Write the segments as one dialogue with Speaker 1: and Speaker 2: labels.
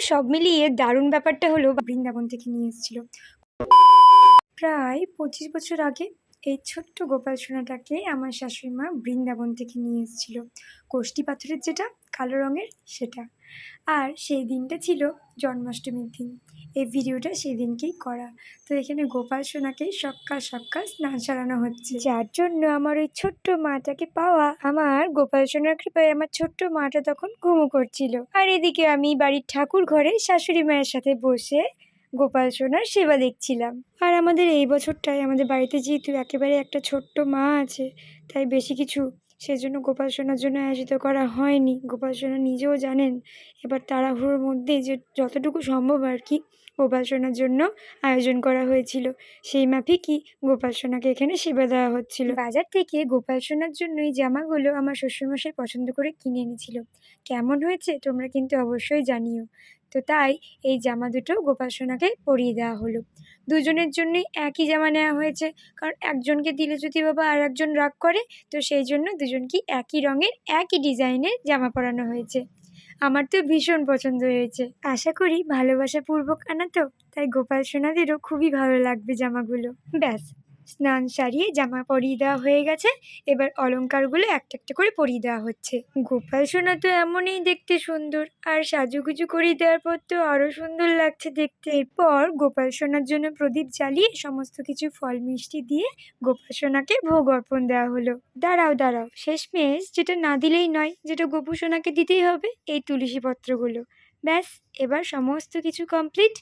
Speaker 1: সব মিলিয়ে দারুণ ব্যাপারটা হলো বৃন্দাবন থেকে নিয়ে এসেছিল। প্রায় পঁচিশ বছর আগে এই ছোট্ট গোপাল সোনাটাকে আমার শাশুড়ি মা বৃন্দাবন থেকে নিয়ে এসেছিল। কোষ্টি পাথরের যেটা, কালো রঙের সেটা। আর সেই দিনটা ছিল জন্মাষ্টমীর দিন। এই ভিডিওটা সেই দিনকেই করা। তো এখানে গোপাল সোনাকে সকাল সকাল স্নান সারানো হচ্ছে। যার জন্য আমার ওই ছোট্ট মাটাকে পাওয়া, আমার গোপাল সোনার কৃপায় আমার ছোট্ট মাটা তখন ঘুমো করছিল। আর এদিকে আমি বাড়ির ঠাকুর ঘরে শাশুড়ি মায়ের সাথে বসে গোপাল সোনার সেবা দেখছিলাম। আর আমাদের এই বছরটায় আমাদের বাড়িতে যেহেতু একেবারে একটা ছোট্ট মা আছে, তাই বেশি কিছু সেজন্য গোপাল সোনার জন্য আয়োজিত করা হয়নি। গোপাল সোনা নিজেও জানেন, এবার তাড়াহুড়োর মধ্যে যে যতটুকু সম্ভব আর কি গোপাল সোনার জন্য আয়োজন করা হয়েছিল, সেই মাফিকই গোপাল সোনাকে এখানে সেবা দেওয়া হচ্ছিল। বাজার থেকে গোপাল সোনার জন্য এই জামাগুলো আমার শ্বশুরমশাই পছন্দ করে কিনে এনেছিল। কেমন হয়েছে তোমরা কিন্তু অবশ্যই জানিও। তো তাই এই জামা দুটো গোপাল সোনাকে পরিয়ে দেওয়া হলো। দুজনের জন্যই একই জামা নেওয়া হয়েছে। কারণ একজনকে দিলে যদি বাবা আর একজন রাগ করে, তো সেই জন্য দুজনকে একই রঙের, একই ডিজাইনের জামা পরানো হয়েছে। আমার তো ভীষণ পছন্দ হয়েছে। আশা করি ভালোবাসাপূর্বক আনা তো, তাই গোপাল সোনাদেরও খুবই ভালো লাগবে জামাগুলো। ব্যাস। স্নান সারিয়ে জামা পরিয়ে দেওয়া হয়ে গেছে। এবার অলংকারগুলো একটা একটা করে পরিয়ে দেওয়া হচ্ছে। গোপাল সোনা তো এমনই দেখতে সুন্দর। আর সাজুগুজু করিয়ে দেওয়ার পর তো আরও সুন্দর লাগছে দেখতে। এরপর গোপাল সোনার জন্য প্রদীপ জ্বালিয়ে সমস্ত কিছু ফল মিষ্টি দিয়ে গোপাল সোনাকে ভোগ অর্পণ দেওয়া হলো। দাঁড়াও দাঁড়াও। শেষমেশ যেটা না দিলেই নয়, যেটা গোপু সোনাকে দিতেই হবে, এই তুলসী পত্রগুলো। ব্যাস, এবার সমস্ত কিছু কমপ্লিট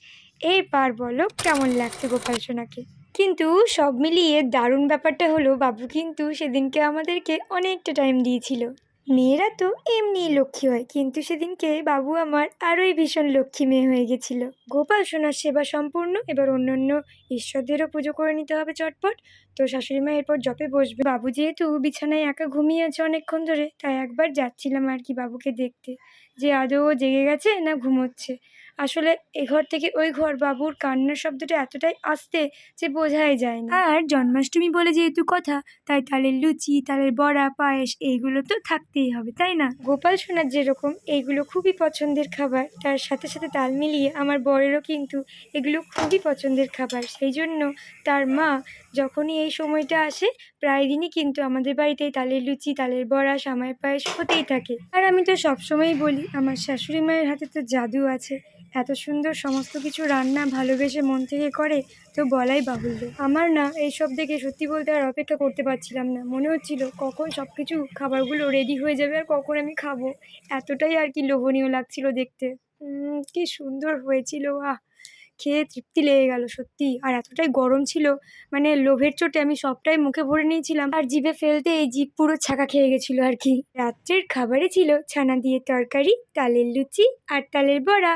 Speaker 1: এরপর বলো কেমন লাগছে গোপাল সোনাকে? কিন্তু সব মিলিয়ে দারুণ ব্যাপারটা হলো বাবু কিন্তু সেদিনকে আমাদেরকে অনেকটা টাইম দিয়েছিল। মেয়েরা তো এমনি লক্ষ্মী হয়, কিন্তু সেদিনকে বাবু আমার আরোই ভীষণ লক্ষ্মী মেয়ে হয়ে গেছিল। গোপাল, সোনার সেবা সম্পূর্ণ, এবার অন্য অন্য ঈশ্বরদেরও পুজো করে নিতে হবে চটপট। তো শাশুড়ি মা এরপর জপে বসবে। বাবু যেহেতু বিছানায় একা ঘুমিয়ে আছে অনেকক্ষণ ধরে, তাই একবার যাচ্ছিলাম আর কি বাবুকে দেখতে। যে আদৌ জেগে গেছে না ঘুমোচ্ছে। আসলে এ ঘর থেকে ওই ঘর বাবুর কান্নার শব্দটা এতটাই আসতে যে বোঝাই যায় না। আর জন্মাষ্টমী বলে যেহেতু কথা তাই তালের লুচি তালের বড়া পায়েস এইগুলো তো থাকতেই হবে তাই না? গোপাল সোনার যেরকম এইগুলো খুবই পছন্দের খাবার তার সাথে সাথে তাল মিলিয়ে আমার বরেরও কিন্তু এগুলো খুবই পছন্দের খাবার। সেই জন্য তার মা যখনই এই সময়টা আসে প্রায় দিনই কিন্তু আমাদের বাড়িতে তালের লুচি, তালের বড়া, সামাই পায়েস হতেই থাকে। আর আমি তো সবসময়ই বলি, আমার শাশুড়ি মায়ের হাতে তো জাদু আছে। এত সুন্দর সমস্ত কিছু রান্না ভালোবেসে মন থেকে করে, তো বলাই বাহুল্য। আমার না এইসব দেখে সত্যি বলতে আর অপেক্ষা করতে পারছিলাম না। মনে হচ্ছিল, কখন সব কিছু খাবারগুলো রেডি হয়ে যাবে আর কখন আমি খাব। এতটাই আর কি লোভনীয় লাগছিল দেখতে। কি সুন্দর হয়েছিল, আহ! খেয়ে তৃপ্তি লেগে গেল সত্যি। আর এতটাই গরম ছিল মানে লোভের চোটে আমি সবটাই মুখে ভরে নিয়েছিলাম। আর জিভে ফেলতে এই জিভ পুরো ছাকা খেয়ে গেছিল আর কি। রাত্রের খাবারে ছিল ছানা দিয়ে তরকারি, তালের লুচি আর তালের বড়া।